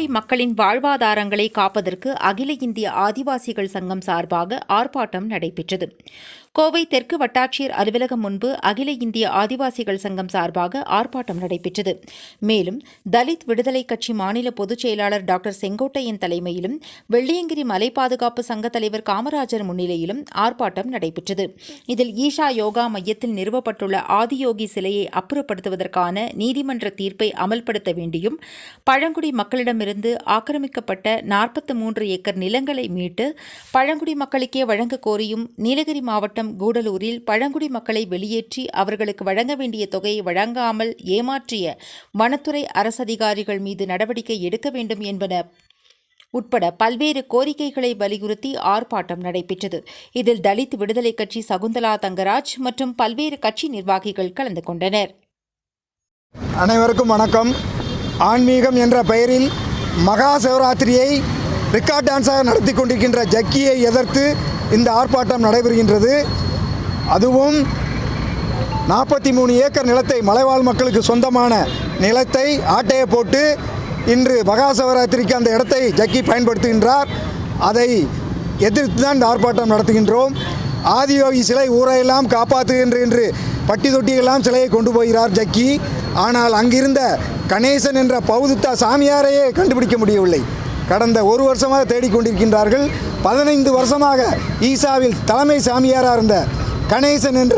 பழங்குடி மக்களின் வாழ்வாதாரங்களை காப்பதற்கு அகில இந்திய ஆதிவாசிகள் சங்கம் சார்பாக ஆர்ப்பாட்டம் நடைபெற்றது. கோவை தெற்கு வட்டாட்சியர் அலுவலகம் முன்பு அகில இந்திய ஆதிவாசிகள் சங்கம் சார்பாக ஆர்ப்பாட்டம் நடைபெற்றது. மேலும் தலித் விடுதலை கட்சி மாநில பொதுச் செயலாளர் டாக்டர் செங்கோட்டையன் தலைமையிலும் வெள்ளியங்கிரி மலை பாதுகாப்பு சங்க தலைவர் காமராஜர் முன்னிலையிலும் ஆர்ப்பாட்டம் நடைபெற்றது. இதில் ஈஷா யோகா மையத்தில் நிறுவப்பட்டுள்ள ஆதியோகி சிலையை அப்புறப்படுத்துவதற்கான நீதிமன்ற தீர்ப்பை அமல்படுத்த வேண்டியும் பழங்குடி மக்களிடமிருந்து ஆக்கிரமிக்கப்பட்ட நாற்பத்தி மூன்று ஏக்கர் நிலங்களை மீட்டு பழங்குடி மக்களுக்கே வழங்க கோரியும் நீலகிரி மாவட்டம் கூடலூரில் பழங்குடி மக்களை வெளியேற்றி அவர்களுக்கு வழங்க வேண்டிய தொகையை வழங்காமல் ஏமாற்றிய வனத்துறை அரசதிகாரிகள் மீது நடவடிக்கை எடுக்க வேண்டும் என்பன உட்பட பல்வேறு கோரிக்கைகளை வலியுறுத்தி ஆர்ப்பாட்டம் நடைபெற்றது. இதில் தலித் விடுதலை கட்சி சகுந்தலா தங்கராஜ் மற்றும் பல்வேறு கட்சி நிர்வாகிகள் கலந்து கொண்டனர். அனைவருக்கும் வணக்கம். ஆன்மீகம் என்ற பெயரில் மகா சிவராத்திரியை ரிக்கார்ட் டான்ஸாக நடத்தி கொண்டிருக்கின்ற ஜக்கியை எதிர்த்து இந்த ஆர்ப்பாட்டம் நடைபெறுகின்றது. அதுவும் நாற்பத்தி மூணு ஏக்கர் நிலத்தை மலைவாழ் மக்களுக்கு சொந்தமான நிலத்தை ஆட்டையை போட்டு இன்று மகா சிவராத்திரிக்கு அந்த இடத்தை ஜக்கி பயன்படுத்துகின்றார். அதை எதிர்த்து தான் இந்த ஆர்ப்பாட்டம் நடத்துகின்றோம். ஆதியோகி சிலை ஊரையெல்லாம் காப்பாற்றுகின்ற என்று பட்டி தொட்டியெல்லாம் சிலையை கொண்டு போகிறார் ஜக்கி. ஆனால் அங்கிருந்த கணேசன் என்ற பௌதுத்தா சாமியாரையே கண்டுபிடிக்க முடியவில்லை. கடந்த ஒரு வருஷமாக தேடிக்கொண்டிருக்கின்றார்கள். பதினைந்து வருஷமாக ஈசாவில் தலைமை சாமியாராக இருந்த கணேசன் என்ற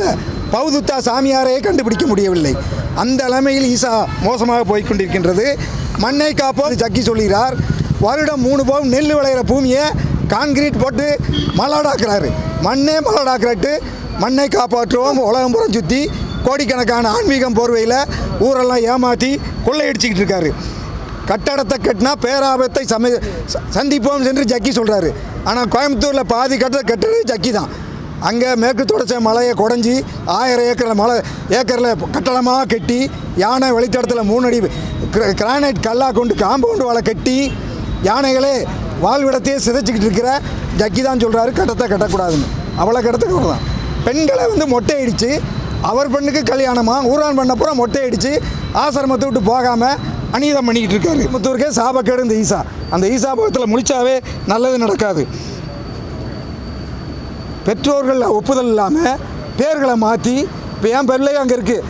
பௌதுத்தா சாமியாரையே கண்டுபிடிக்க முடியவில்லை. அந்த நிலைமையில் ஈசா மோசமாக போய்கொண்டிருக்கின்றது மண்ணை காப்போம் ஜக்கி சொல்கிறார். வருடம் மூணு பவுன் நெல் விளையிற பூமியை கான்கிரீட் போட்டு மலாடாக்குறாரு மண்ணே மலாடாக்குறட்டு மண்ணை காப்பாற்றுவோம் உலகம் புறம் சுற்றி கோடிக்கணக்கான ஆன்மீகம் போர்வையில் ஊரெல்லாம் ஏமாற்றி கொள்ளையடிச்சிக்கிட்டு இருக்காரு. கட்டடத்தை கட்டினா பேராபத்தை சம ச- சந்திப்போம் என்று ஜக்கி சொல்கிறாரு ஆனால் கோயம்புத்தூரில் பாதி கட்டத்தை கட்டுறது ஜக்கி தான். அங்கே மேற்கு தொடர்ச்சி மலையை குடஞ்சி ஆயிரம் ஏக்கரில் மலை ஏக்கரில் கட்டடமாக கட்டி யானை வழித்தடத்தில் மூணு அடி கிரானைட் கல்லாக கொண்டு காம்பவுண்டு வலை கட்டி யானைகளே வாழ்விடத்தையே சிதைச்சிக்கிட்டு இருக்கிற ஜக்கி தான் சொல்கிறாரு கட்டத்தை கட்டக்கூடாதுன்னு. அவ்வளோ கட்டத்துக்கு தான் பெண்களை வந்து மொட்டை அடித்து அவர் பெண்ணுக்கு கல்யாணமா? ஊரான் பண்ண பூரா மொட்டை அடித்து ஆசிரமத்தை விட்டு போகாமல் அநீதம் பண்ணிக்கிட்டு இருக்காரு. முத்தூருக்கே சாபக்கேடு இந்த ஈசா. அந்த ஈசா பகத்தில் முடித்தாவே நல்லது நடக்காது. பெற்றோர்கள் ஒப்புதல் இல்லாமல் பேர்களை மாற்றி இப்போ என் பிள்ளையும் அங்கே இருக்குது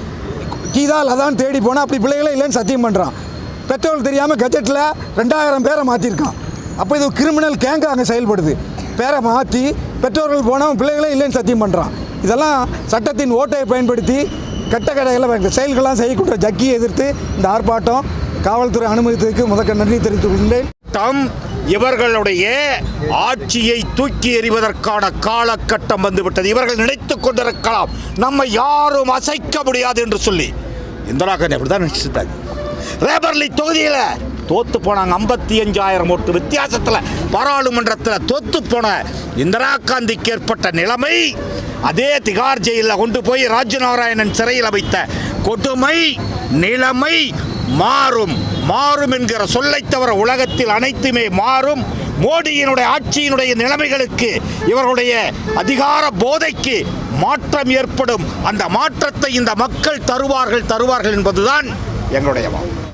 கீதா அதான் தேடி போனால் அப்படி பிள்ளைகளே இல்லைன்னு சத்தியம் பண்ணுறான் பெற்றோர்கள் தெரியாமல் கஜெட்டில் ரெண்டாயிரம் பேரை மாற்றிருக்கான் அப்போ இது கிரிமினல் கேங்கு அங்கே செயல்படுது. பேரை மாற்றி பெற்றோர்கள் போனால் பிள்ளைகளே இல்லைன்னு சத்தியம் பண்ணுறான் இதெல்லாம் சட்டத்தின் ஓட்டையை பயன்படுத்தி கட்ட கடையில் செயல்கள்லாம் செய்யக்கூடிய ஜக்கியை எதிர்த்து இந்த ஆர்ப்பாட்டம் காவல்துறை அனுமதித்ததுக்கு முதற்க நன்றி தெரிவித்துக் கொண்டேன் சட்டம் இவர்களுடைய ஆட்சியை தூக்கி எறிவதற்கான காலகட்டம் வந்துவிட்டது. இவர்கள் நினைத்துக் கொண்டிருக்கலாம். நம்ம யாரும் அசைக்க முடியாது என்று சொல்லி. இந்திரா காந்தி அப்படிதான் நினைச்சிருந்தாங்க ரேபர்லி தொகுதியில் தோத்து போனாங்க ஐம்பத்தி அஞ்சாயிரம் ஓட்டு வித்தியாசத்தில் பாராளுமன்றத்தில் தோத்து போன இந்திரா காந்திக்கு ஏற்பட்ட நிலைமை அதே திகார் ஜெயிலில் கொண்டு போய் ராஜநாராயணன் சிறையில் வைத்த கொடுமை நிலைமை மாறும். மாறும் என்கிற சொல்லைத் தவிர உலகத்தில் அனைத்துமே மாறும். மோடியினுடைய ஆட்சியினுடைய நிலைமைகளுக்கு இவர்களுடைய அதிகார போதைக்கு மாற்றம் ஏற்படும். அந்த மாற்றத்தை இந்த மக்கள் தருவார்கள் தருவார்கள் என்பதுதான் எங்களுடைய வாதம்